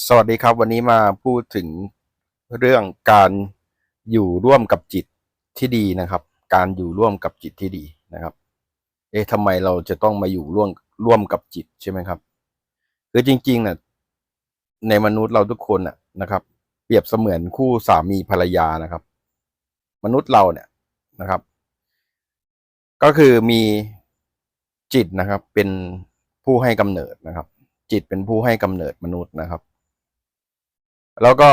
สวัสดีครับวันนี้มาพูดถึงเรื่องการอยู่ร่วมกับจิตที่ดีนะครับ การอยู่ร่วมกับจิตที่ดีนะครับ เอ๊ะทำไมเราจะต้องมาอยู่ร่วมร่วมกับจิตใช่ไหมครับคือจริงๆนะในมนุษย์เราทุกคนนะนะครับ เปรียบเสมือนคู่สามีภรรยานะครับ มนุษย์เราเนี่ยนะครับ ก็คือมีจิตนะครับ เป็นผู้ให้กำเนิดนะครับ จิตเป็นผู้ให้กำเนิดมนุษย์นะครับ แล้วก็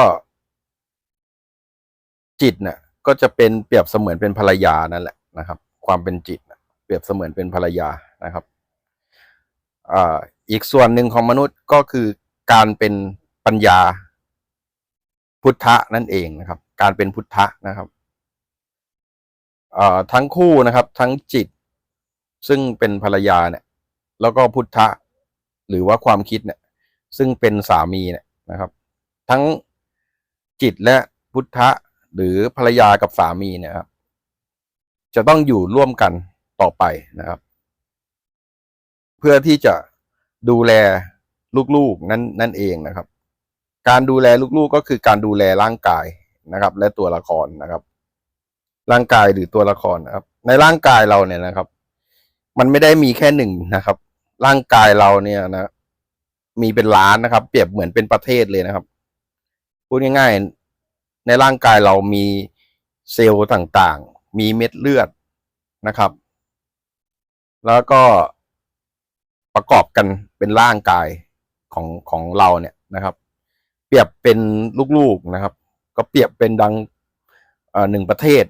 จิตเนี่ยก็จะเป็นเปรียบเสมือนเป็นภรรยานั่นแหละนะครับ ความเป็นจิตเปรียบเสมือนเป็นภรรยานะครับอ่าอีกส่วนหนึ่งของมนุษย์ก็คือการเป็นปัญญาพุทธะนั่นเองนะครับ การเป็นพุทธะนะครับทั้งคู่นะครับ ทั้งจิต ซึ่งเป็นภรรยาเนี่ย แล้วก็พุทธะ หรือว่าความคิดเนี่ย ซึ่งเป็นสามีเนี่ยนะครับ ทั้งจิตและพุทธะหรือภรรยากับสามีนี่ยครับ จะต้องอยู่ร่วมกันต่อไปนะครับ เพื่อที่จะดูแลลูกๆนั่นนั่นเองนะครับ การดูแลลูกๆก็คือการดูแลร่างกายนะครับ และตัวละครนะครับ ร่างกายหรือตัวละครนะครับ ในร่างกายเราเนี่ยนะครับ มันไม่ได้มีแค่หนึ่งนะครับ ร่างกายเราเนี่ยนะมีเป็นล้านนะครับ เปรียบเหมือนเป็นประเทศเลยนะครับ พูดง่ายๆ ในร่างกายเรามีเซลล์ต่างๆ มีเม็ดเลือดนะครับ แล้วก็ประกอบกันเป็นร่างกายของของเราเนี่ยนะครับ เปรียบเป็นลูกๆนะครับ ก็เปรียบเป็นดังหนึ่งประเทศ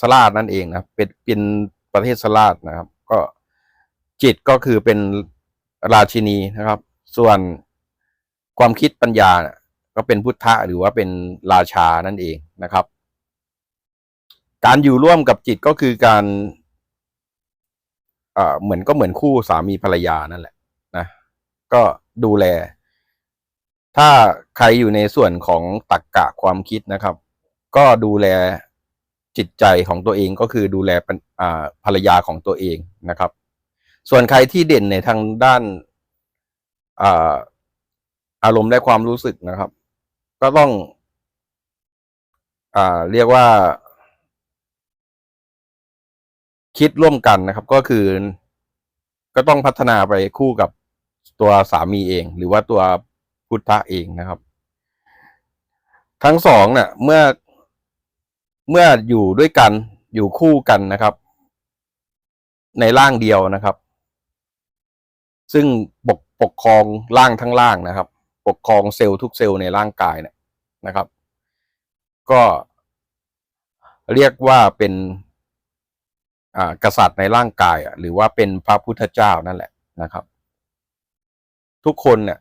สลาดนั่นเองนะเป็นเป็นประเทศสลาดนะครับ ก็จิตก็คือเป็นราชินีนะครับ ส่วนความคิดปัญญาเนี่ย ก็เป็นพุทธะหรือว่าเป็นราชานั่นเองนะครับ การอยู่ร่วมกับจิตก็คือการเอ่อเหมือนก็เหมือนคู่สามีภรรยานั่นแหละนะก็ดูแล ถ้าใครอยู่ในส่วนของตรรกกะความคิดนะครับ ก็ดูแลจิตใจของตัวเองก็คือดูแลภรรยาของตัวเองนะครับ ส่วนใครที่เด่นในทางด้านอาอารมณ์และความรู้สึกนะครับ ก็ต้อง อ่า เรียกว่า คิดร่วมกันนะครับ ก็คือ ก็ต้องพัฒนาไปคู่กับตัวสามีเอง หรือว่าตัวพุทธะเองนะครับ ทั้งสองเนี่ยเมื่อเมื่ออยู่ด้วยกันอยู่คู่กันนะครับ ในร่างเดียวนะครับ ซึ่งปกปกครองร่างทั้งร่างนะครับ ปกครองเซลล์ทุกเซลล์ในร่างกายเนี่ยนะครับ ก็เรียกว่าเป็นกษัตริย์ในร่างกายหรือว่าเป็นพระพุทธเจ้านั่นแหละนะครับ ทุกคนเนี่ย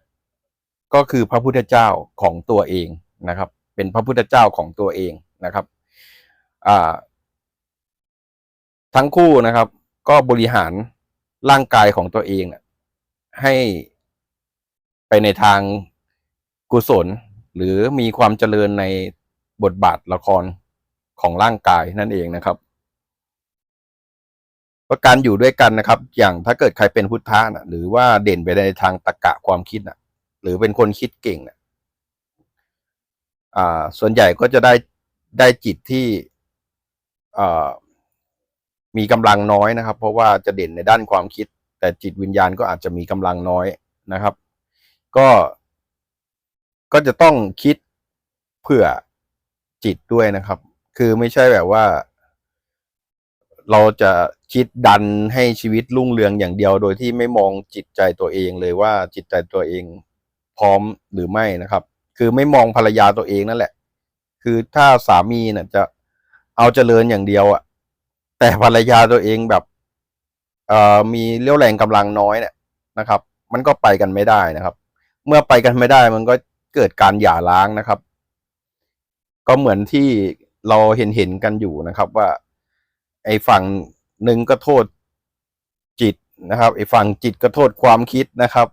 ก็คือพระพุทธเจ้าของตัวเองนะครับ เป็นพระพุทธเจ้าของตัวเองนะครับทั้งคู่นะครับ ก็บริหารร่างกายของตัวเองให้ไปในทาง กุศล หรือมีความเจริญในบทบาทละครของร่างกายนั่นเองนะครับว่าการอยู่ด้วยกันนะครับ อย่างถ้าเกิดใครเป็นพุทธะนะหรือว่าเด่นไปในทางตรกะความคิดนะหรือเป็นคนคิดเก่งนะอ่า ส่วนใหญ่ก็จะได้ได้จิตที่อ่ามีกำลังน้อยนะครับ เพราะว่าจะเด่นในด้านความคิด แต่จิตวิญญาณก็อาจจะมีกำลังน้อยนะครับ ก็ ก็จะต้องคิดเผื่อจิตด้วยนะครับ คือไม่ใช่แบบว่า เราจะคิดดันให้ชีวิตรุ่งเรืองอย่างเดียว โดยที่ไม่มองจิตใจตัวเองเลยว่าจิตใจตัวเองพร้อมหรือไม่นะครับ คือไม่มองภรรยาตัวเองนั่นแหละ คือถ้าสามีเนี่ยจะเอาเจริญอย่างเดียวอะแต่ภรรยาตัวเองแบบเอ่อมีเรี่ยวแรงกำลังน้อยเนี่ยนะครับ มันก็ไปกันไม่ได้นะครับ เมื่อไปกันไม่ได้มันก็ เกิดการหย่าร้างนะครับ ก็เหมือนที่เราเห็นเห็นกันอยู่นะครับว่า ไอ้ฝั่งหนึ่งก็โทษจิตนะครับไอ้ฝั่งจิตก็โทษความคิดนะครับ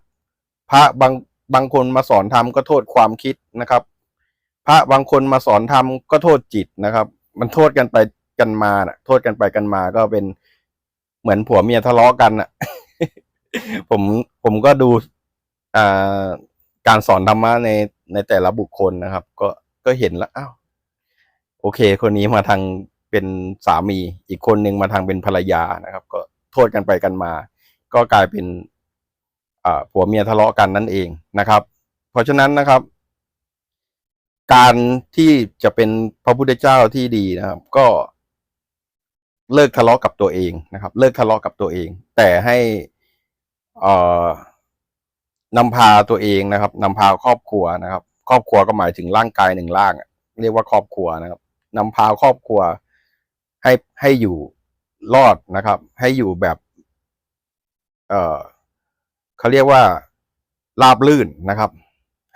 พระบางบางคนมาสอนธรรมก็โทษความคิดนะครับ พระบางคนมาสอนธรรมก็โทษจิตนะครับ มันโทษกันไปกันมาน่ะโทษกันไปกันมาก็เป็นเหมือนผัวเมียทะเลาะกันน่ะผมผมก็ดูอ่าการสอนธรรมะใน ในแต่ละบุคคลนะครับ ก็ก็เห็นแล้วอ้าวโอเค คนนี้มาทางเป็นสามีอีกคนหนึ่งมาทางเป็นภรรยานะครับ ก็โทษกันไปกันมา ก็กลายเป็นอ่าผัวเมียทะเลาะกันนั่นเองนะครับ เพราะฉะนั้นนะครับ การที่จะเป็นพระพุทธเจ้าที่ดีนะครับ ก็เลิกทะเลาะกับตัวเองนะครับ เลิกทะเลาะกับตัวเอง แต่ให้อ่อ นำพาตัวเองนะครับนำพาครอบครัวนะครับ ครอบครัวก็หมายถึงร่างกายหนึ่งร่างเรียกว่าครอบครัวนะครับนำพาครอบครัวให้ให้อยู่รอดนะครับ ให้อยู่แบบ เออเขาเรียกว่าราบลื่นนะครับ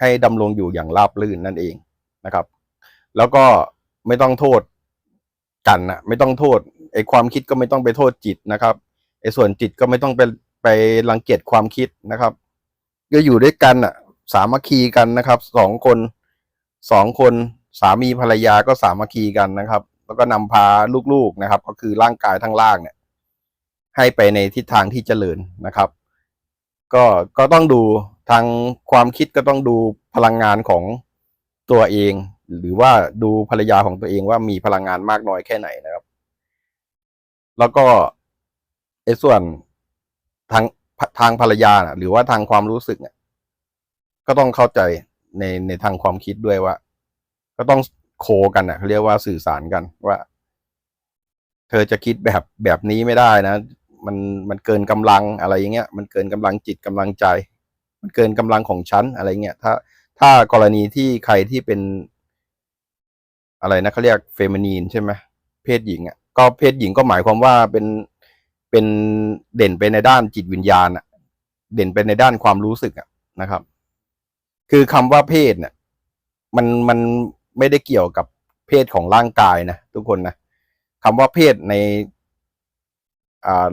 ให้ดำรงอยู่อย่างราบลื่นนั่นเองนะครับ แล้วก็ไม่ต้องโทษกันนะไม่ต้องโทษไอ้ความคิดก็ไม่ต้องไปโทษจิตนะครับไอ้ส่วนจิตก็ไม่ต้องไปไปรังเกียจความคิดนะครับ ก็อยู่ด้วยกันอะ สามัคคีกันนะครับสองคนสองคนสามีภรรยาก็สามัคคีกันนะครับ แล้วก็นำพาลูกๆนะครับ ก็คือร่างกายทั้งล่างเนี่ย ให้ไปในทิศทางที่เจริญนะครับ ก็ก็ต้องดูทางความคิดก็ต้องดูพลังงานของตัวเอง หรือว่าดูภรรยาของตัวเองว่ามีพลังงานมากน้อยแค่ไหนนะครับ แล้วก็ไอ้ส่วนทาง ทางภรรยานะหรือว่าทางความรู้สึกเนี่ยก็ต้องเข้าใจในในทางความคิดด้วยว่า ก็ต้องโคกันนะเขาเรียกว่าสื่อสารกันว่า เธอจะคิดแบบแบบนี้ไม่ได้นะ มันมันเกินกำลังอะไรอย่างเงี้ย มันเกินกำลังจิตกำลังใจ มันเกินกำลังของฉันอะไรเงี้ยถ้าถ้ากรณีที่ใครที่เป็น อะไรนะเขาเรียกเฟมินีนใช่ไหมเพศหญิงอะก็เพศหญิงก็หมายความว่าเป็น เป็นเด่นไปในด้านจิตวิญญาณอะเด่นไปในด้านความรู้สึกอะนะครับ คือคำว่าเพศเนี่ย มันมันไม่ได้เกี่ยวกับเพศของร่างกายนะทุกคนนะคำว่าเพศใน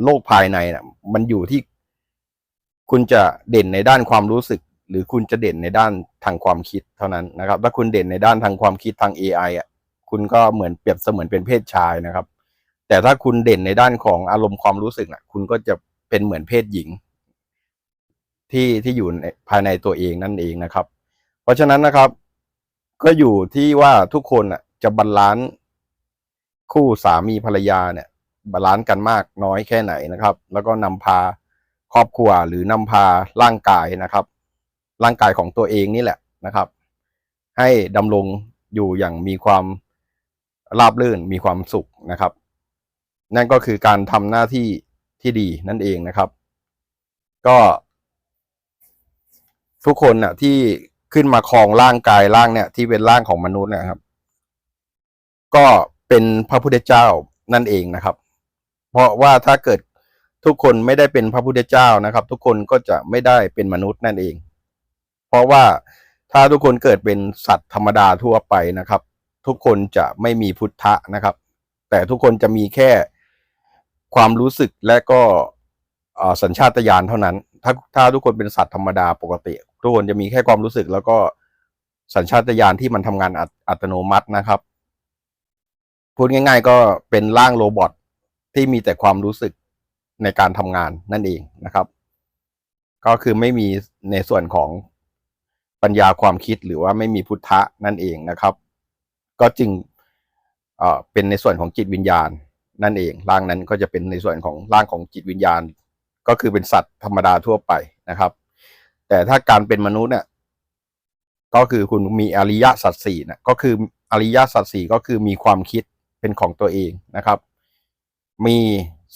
โลกภายในนะ่ะมันอยู่ที่ คุณจะเด่นในด้านความรู้สึก หรือคุณจะเด่นในด้านทางความคิดเท่านั้นนะครับ ถ้าคุณเด่นในด้านทางความคิดทาง AI อะ คุณก็เหมือนเปรียบเสมือนเป็นเพศชายนะครับ แต่ถ้าคุณเด่นในด้านของอารมณ์ความรู้สึกน่ะ คุณก็จะเป็นเหมือนเพศหญิง ที่ที่อยู่ในภายในตัวเองนั่นเองนะครับ เพราะฉะนั้นนะครับ ก็อยู่ที่ว่าทุกคนอะ จะบาลานซ์คู่สามีภรรยาเนี่ยบาลานซ์กันมากน้อยแค่ไหนนะครับ แล้วก็นำพาครอบครัวหรือนำพาร่างกายนะครับ ร่างกายของตัวเองนี่แหละนะครับ ให้ดำรงอยู่อย่างมีความราบรื่นมีความสุขนะครับ นั่นก็คือการทำหน้าที่ที่ดีนั่นเองนะครับ ก็ทุกคนน่ะที่ขึ้นมาครองร่างกายร่างเนี่ย ที่เป็นร่างของมนุษย์นะครับ ก็เป็นพระพุทธเจ้านั่นเองนะครับ เพราะว่าถ้าเกิดทุกคนไม่ได้เป็นพระพุทธเจ้านะครับ ทุกคนก็จะไม่ได้เป็นมนุษย์นั่นเอง เพราะว่าถ้าทุกคนเกิดเป็นสัตว์ธรรมดาทั่วไปนะครับ ทุกคนจะไม่มีพุทธะนะครับ แต่ทุกคนจะมีแค่ ความรู้สึกและก็สัญชาตญาณเท่านั้น ถ้าถ้าทุกคนเป็นสัตว์ธรรมดาปกติ ทุกคนจะมีแค่ความรู้สึกแล้วก็สัญชาตญาณที่มันทำงานอัตอัตโนมัตินะครับ พูดง่าย ๆ ก็เป็นร่างโรบอทที่มีแต่ความรู้สึกในการทำงานนั่นเองนะครับ ก็คือไม่มีในส่วนของปัญญาความคิดหรือว่าไม่มีพุทธะนั่นเองนะครับ ก็จึงเเป็นในส่วนของจิตวิญญาณ นั่นเองร่างนั้นก็จะเป็นในส่วนของร่างของจิตวิญญาณ ก็คือเป็นสัตว์ธรรมดาทั่วไปนะครับ แต่ถ้าการเป็นมนุษย์เนี่ยก็คือคุณมีอริยสัจสี่นะก็คืออริยสัจสี่ก็คือมีความคิดเป็นของตัวเองนะครับ มี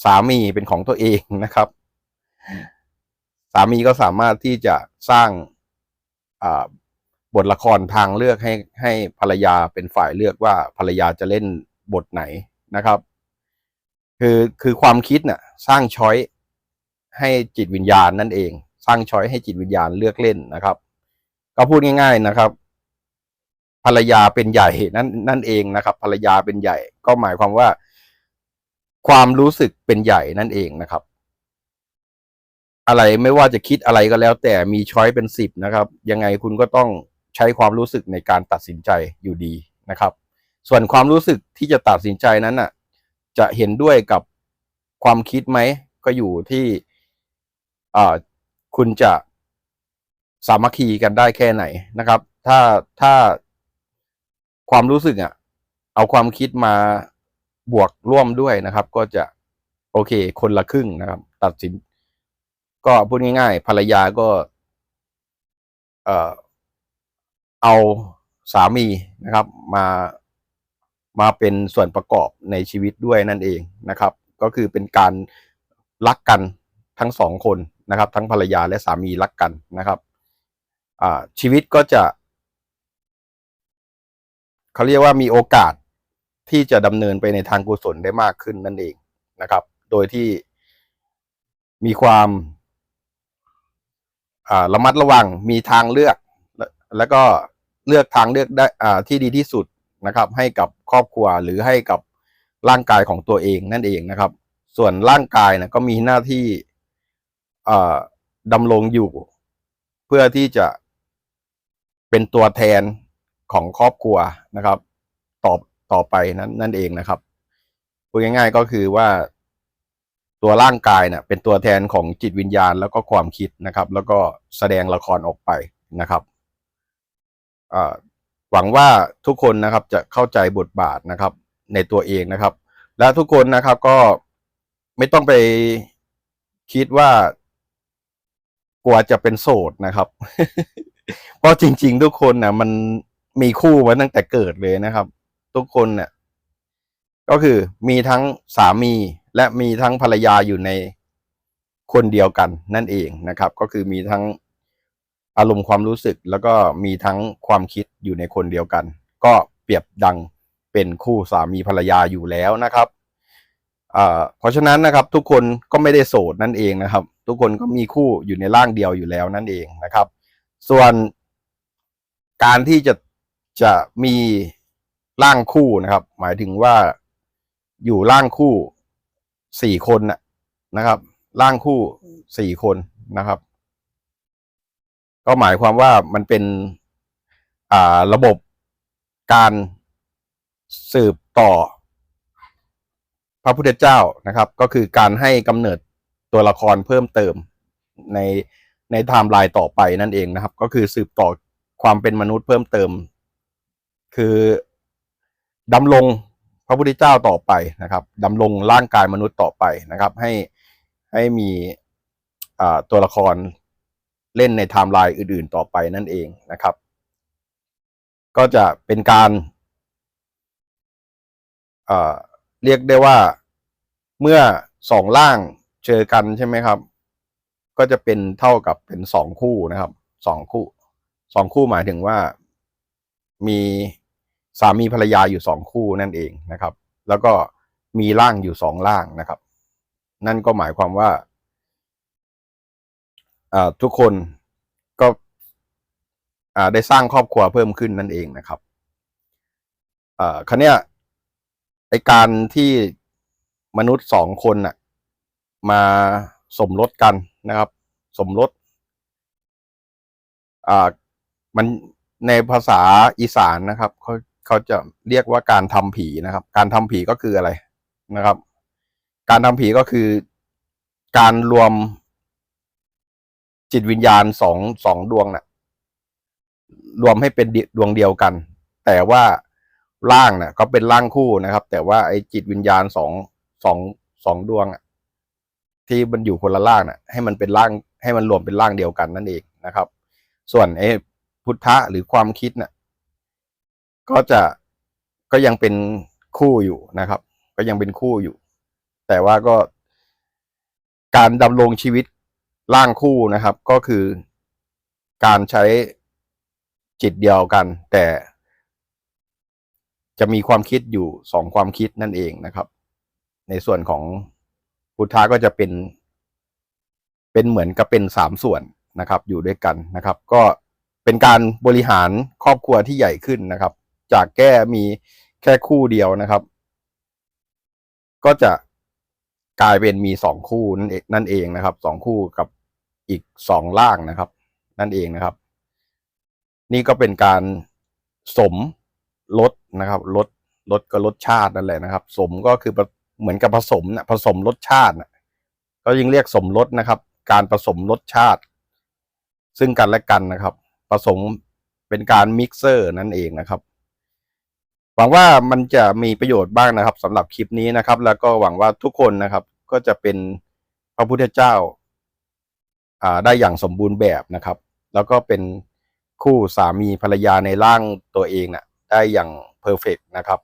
สามีเป็นของตัวเองนะครับ สามีก็สามารถที่จะสร้างบทละครทางเลือกให้ให้ภรรยาเป็นฝ่ายเลือกว่าภรรยาจะเล่นบทไหนนะครับ คือคือความคิดน่ะ สร้างช้อยให้จิตวิญญาณนั่นเอง สร้างช้อยให้จิตวิญญาณเลือกเล่นนะครับ ก็พูดง่าย ๆนะครับ ภรรยาเป็นใหญ่นั่นนั่นเองนะครับ ภรรยาเป็นใหญ่ ก็หมายความว่า ความรู้สึกเป็นใหญ่นั่นเองนะครับ อะไรไม่ว่าจะคิดอะไรก็แล้ว แต่มีช้อยเป็นสิบนะครับ ยังไงคุณก็ต้องใช้ความรู้สึกในการตัดสินใจอยู่ดีนะครับ ส่วนความรู้สึกที่จะตัดสินใจนั้นน่ะ จะเห็นด้วยกับความคิดไหม ก็อยู่ที่คุณจะสามัคคีกันได้แค่ไหนนะครับ ถ้าถ้าความรู้สึกอะ เอาความคิดมาบวกร่วมด้วยนะครับ ก็จะโอเค คนละครึ่งนะครับ ตัดสิน ก็พูดง่ายๆภรรยาก็ เอ่อเอาสามีนะครับ มา มาเป็นส่วนประกอบในชีวิตด้วยนั่นเองนะครับ ก็คือเป็นการรักกันทั้งสองคนนะครับ ทั้งภรรยาและสามีรักกันนะครับชีวิตก็จะเขาเรียกว่ามีโอกาสที่จะดำเนินไปในทางกุศลได้มากขึ้นนั่นเองนะครับ โดยที่มีความระมัดระวังมีทางเลือก และแล้วก็เลือกทางเลือกได้ที่ดีที่สุด นะครับ ให้กับครอบครัวหรือให้กับร่างกายของตัวเองนั่นเองนะครับ ส่วนร่างกายนะก็มีหน้าที่ดำรงอยู่ เพื่อที่จะเป็นตัวแทนของครอบครัวนะครับต่อต่อไปนั้นนั่นเองนะครับพูดง่าย ๆก็คือว่าตัวร่างกายเนี่ยเป็นตัวแทนของจิตวิญญาณแล้วก็ความคิดนะครับ แล้วก็แสดงละครออกไปนะครับ หวังว่าทุกคนนะครับจะเข้าใจบทบาทนะครับ ในตัวเองนะครับ และทุกคนนะครับก็ไม่ต้องไปคิดว่ากลัวจะเป็นโสดนะครับ เพราะจริง ๆ ทุกคนนะมันมีคู่มาตั้งแต่เกิดเลยนะครับ ทุกคนเนี่ยก็คือมีทั้งสามีและมีทั้งภรรยาอยู่ในคนเดียวกันนั่นเองนะครับ ก็คือมีทั้ง อารมณ์ความรู้สึกแล้วก็มีทั้งความคิดอยู่ในคนเดียวกัน ก็เปรียบดังเป็นคู่สามีภรรยาอยู่แล้วนะครับเพราะฉะนั้นนะครับทุกคนก็ไม่ได้โสดนั่นเองนะครับ ทุกคนก็มีคู่อยู่ในร่างเดียวอยู่แล้วนั่นเองนะครับ ส่วนการที่จะจะมีร่างคู่นะครับ หมายถึงว่าอยู่ร่างคู่สี่คนนะครับร่างคู่สี่คนนะครับ ก็หมายความว่ามันเป็นอ่าระบบการสืบต่อ พระพุทธเจ้านะครับ ก็คือการให้กำเนิดตัวละครเพิ่มเติมในในไทม์ไลน์ต่อไปนั่นเองนะครับ ก็คือสืบต่อความเป็นมนุษย์เพิ่มเติม คือดำรงพระพุทธเจ้าต่อไปนะครับดำรงร่างกายมนุษย์ต่อไปนะครับ ให้ให้มีตัวละคร เล่นในไทม์ไลน์อื่นๆต่อไปนั่นเองนะครับ ก็จะเป็นการอ่าเรียกได้ว่าเมื่อสองร่างเจอกันใช่ไหมครับ ก็จะเป็นเท่ากับเป็นสองคู่นะครับสองคู่สองคู่หมายถึงว่ามีสามีภรรยาอยู่สองคู่นั่นเองนะครับ แล้วก็มีร่างอยู่สองร่างนะครับ นั่นก็หมายความว่า ทุกคนก็ได้สร้างครอบครัวเพิ่มขึ้นนั่นเองนะครับครั้เนี้ยไอการที่มนุษย์สองคนน่ะ มาสมรสกันนะครับ สมรสอ่ามันในภาษาอีสานนะครับเขาเขาจะเรียกว่าการทำผีนะครับ การทำผีก็คืออะไรนะครับ การทำผีก็คือการรวม จิตวิญญาณสองสองดวงน่ะ รวมให้เป็นดวงเดียวกัน แต่ว่าร่างน่ะ ก็เป็นร่างคู่นะครับ แต่ว่าไอ้จิตวิญญาณสองสองสองดวงอะ ที่มันอยู่คนละร่างน่ะ ให้มันเป็นร่างให้มันรวมเป็นร่างเดียวกันนั่นเองนะครับ ส่วนไอ้พุทธะหรือความคิดน่ะ ก็จะก็ยังเป็นคู่อยู่นะครับ ก็ยังเป็นคู่อยู่ แต่ว่าก็การดำรงชีวิต ร่างคู่นะครับก็คือการใช้จิตเดียวกัน แต่ จะมีความคิดอยู่สองความคิดนั่นเองนะครับ ในส่วนของพุทธะก็จะเป็น เป็นเหมือนกับเป็นสามส่วนนะครับ อยู่ด้วยกันนะครับ ก็เป็นการบริหารครอบครัวที่ใหญ่ขึ้นนะครับ จากแก้มีแค่คู่เดียวนะครับ ก็จะกลายเป็นมีสองคู่นั่นเองนั่นเองนะครับสองคู่กับ อีกสองล่างนะครับ นั่นเองนะครับ นี่ก็เป็นการสมลดนะครับลดลดก็รสชาตินั่นแหละนะครับ สมก็คือเหมือนกับผสมนะผสมรสชาตินะก็ยิ่งเรียกสมรสนะครับ การผสมรสชาติ ซึ่งกันและกันนะครับ ผสมเป็นการมิกเซอร์นั่นเองนะครับหวังว่ามันจะมีประโยชน์บ้างนะครับสำหรับคลิปนี้นะครับ แล้วก็หวังว่าทุกคนนะครับ ก็จะเป็นพระพุทธเจ้าอ่า ได้อย่างสมบูรณ์แบบนะครับ แล้วก็เป็นคู่สามีภรรยาในร่างตัวเองนะ่ะได้อย่างเพอร์เฟกนะครับ